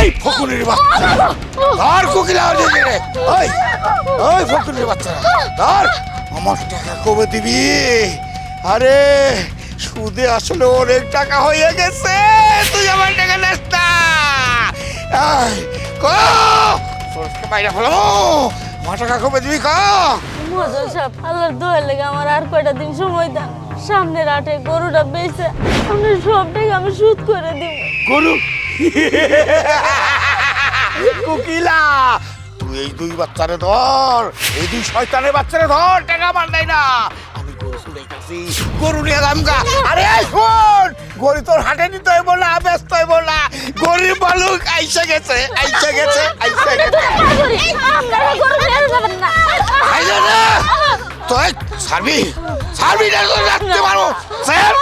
এই ফকুনের বাচ্চা। ধর কোকিলা ওদিকে রে। ওই ওই ফকুনের বাচ্চা। ধর। আমার টাকা কবে দিবি? আরে সুদে আসলে অনেক টাকা হয়ে গেছে। তুই আমার টাকা নেস না। বাইরে ফেলো। আমার টাকা কবে দিবি ক। মজা সাহেব আল্লাহর দোয়া লেগে আমার আর কয়টা দিন সময় দেন সামনের আটে গরুটা বেঁচে আপনার সব টাকা আমি সুদ করে দিব। গরু? কোকিলা, তুই এই দুই বাচ্চারে ধর, এই দুই শয়তানের বাচ্চারে ধর, টাকা আমার দেয় না। আমি গরু চুরাইতাছি গরু নিয়ে দামগা আরে শোন, গরু তোর হাটে নিতে হইব না, ব্যস্ত হইব না। গরিব বালুক আইসা গেছে আইসা গেছে আইসা গেছে। আইলে না তুই সার্বি সার্বি না রাখতে পারো স্যার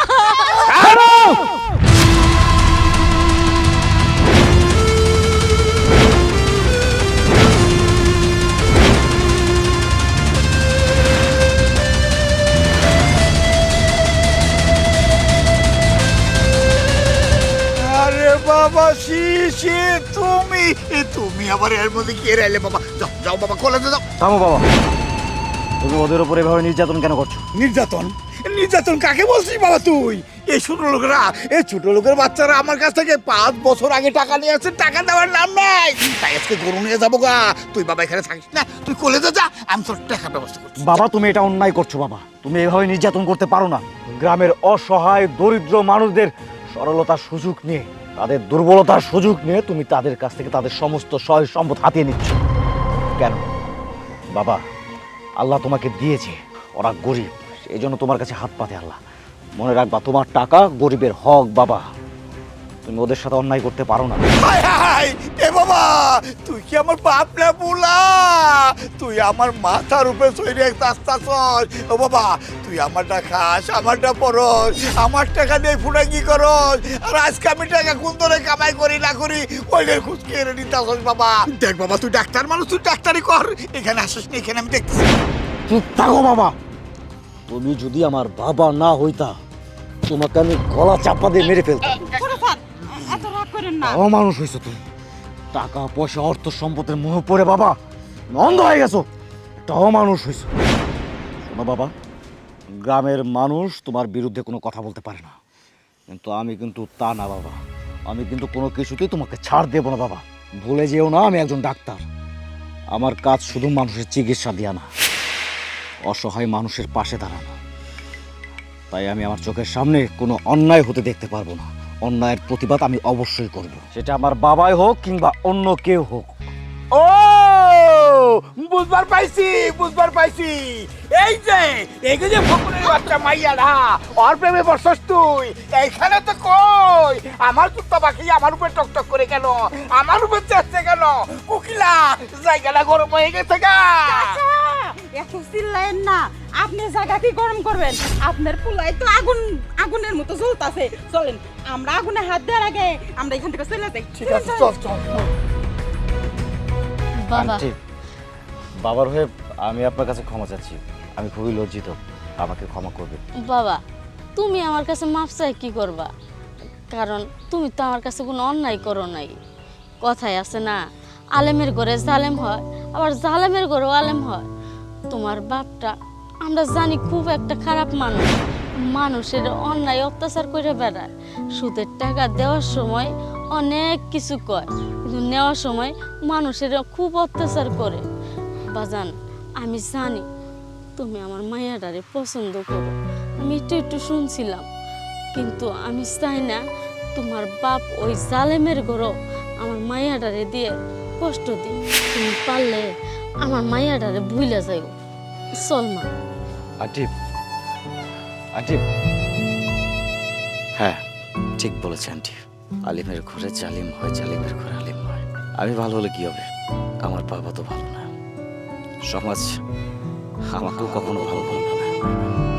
বাবা শিশি তুমি। এ তুমি আবার এর মধ্যে কে রাইলে বাবা? যাও যাও বাবা কলেজে যাও। থামো বাবা। তুমি ওদের উপর এভাবে নির্যাতন কেন করছ? নির্যাতন? নির্যাতন কাকে বলছিস বাবা তুই? এই ছোট লোকেরা এই ছোট লোকের বাচ্চারা আমার কাছ থেকে পাঁচ বছর আগে টাকা নিয়ে আসছে টাকা দেওয়ার নাম নাই তাই আজকে গরু নিয়ে যাব গা। তুই বাবা এখানে থাকিস না। তুই কলেজে যা আমি তোর টাকার ব্যবস্থা করছি। বাবা তুমি এটা অন্যায় করছ বাবা। তুমি এভাবে নির্যাতন করতে পারো না। গ্রামের অসহায় দরিদ্র মানুষদের সরলতার সুযোগ নিয়ে। তাদের দুর্বলতার সুযোগ নিয়ে তুমি তাদের কাছ থেকে তাদের সমস্ত সহ সম্পদ হাতিয়ে নিচ্ছ। কেন? বাবা, আল্লাহ তোমাকে দিয়েছে, ওরা গরিব। এই জন্য তোমার কাছে হাত পাতে আল্লাহ। মনে রাখবা, তোমার টাকা গরিবের হক, বাবা। তুমি ওদের সাথে অন্যায় করতে পারো না। বাবা তুই কি আমার বাপ না বুলা? তুই আমার মাথার উপরে সৈরে আস্তে ও বাবা তুই আমারটা খাস আমারটা পরস আমার টাকা দিয়ে ফুটা কি করস। আর আজকে আমি টাকা কোন ধরে কামাই করি না করি ওইটার খুঁজ কেড়ে নিতে আসস বাবা? দেখ বাবা তুই ডাক্তার মানুষ তুই ডাক্তারি কর। এখানে আসিস না এখানে আমি দেখতেছি। চুপ থাকো বাবা। তুমি যদি আমার বাবা না হইতা তোমাকে আমি গলা চাপা দিয়ে মেরে ফেলতাম। এত রাগ করেন না। অমানুষ হয়েছো তুমি। টাকা, পয়সা, অর্থ সম্পদের মোহ পড়ে বাবা। অন্ধ হয়ে গেছো। একটা অমানুষ হয়েছো শোনো বাবা, গ্রামের মানুষ তোমার বিরুদ্ধে কোনো কথা বলতে পারে না। কিন্তু আমি কিন্তু তা না বাবা। আমি কিন্তু কোনো কিছুতেই তোমাকে ছাড় দেবো না বাবা। ভুলে যেও না, আমি একজন ডাক্তার। আমার কাজ শুধু মানুষের চিকিৎসা দেওয়া না। অসহায় মানুষের পাশে দাঁড়ানো। তাই আমি আমার চোখের সামনে কোনো অন্যায় হতে দেখতে পারব না। অন্যায়ের প্রতিবাদ আমি অবশ্যই করব। সেটা আমার বাবাই হোক কিংবা অন্য কেউ হোক। ও বুঝবার পাইছি বুঝবার পাইছি। এই যে এই যে ফকুনের বাচ্চা মাইয়া না ওর প্রেমে বসস তুই। এইখানে তো কই? আমার কুত্তা পাখি আমার উপর টক টক করে কেন? আমার উপর চেষ্টা কেন? কুকিলা জায়গাটা গরম হয়ে গেছে গা। এত চিল্লায়েন না। আপনি জায়গা কি গরম করবেন? আপনার পুলাই তো আগুন আগুনের মতো জ্বলতাছে। চলেন আমরা আগুনে হাত দেওয়ার আগে আমরা এখান থেকে চলে যাই। ঠিক আছে চল চল। বাবা। আন্টি, বাবার হয়ে আমি আপনার কাছে ক্ষমা চাচ্ছি। আমি খুবই লজ্জিত আমাকে ক্ষমা করবে বাবা তুমি আমার কাছে মাপ চাই কি করবা? কারণ তুমি তো আমার কাছে কোনো অন্যায় করো নাই। কথায় আছে না আলেমের ঘরে জালেম হয় আবার জালেমের ঘরেও আলেম হয়। তোমার বাপটা আমরা জানি খুব একটা খারাপ মানুষ। মানুষের অন্যায় অত্যাচার করে বেড়ায়। সুদের টাকা দেওয়ার সময় অনেক কিছু কয়, কিন্তু নেওয়ার সময় মানুষের খুব অত্যাচার করে। বাজান, আমি জানি তুমি আমার মায়াটারে পছন্দ করো আমি একটু একটু শুনছিলাম, কিন্তু আমি চাই না তোমার বাপ ওই জালেমের ঘরও আমার মায়াটারে দিয়ে কষ্ট দিই তুমি পারলে আমার মায়াটারে ভুলে চল মা। Aunty aunty. হ্যাঁ। ঠিক বলেছে আন্টি। আলিমের ঘরে জালিম হয় জালিমের ঘরে আলিম হয়। আমি ভালো হলে কি হবে? আমার বাবা তো ভালো না। সমাজ আমাকেও কখনো ভালো বলবে না।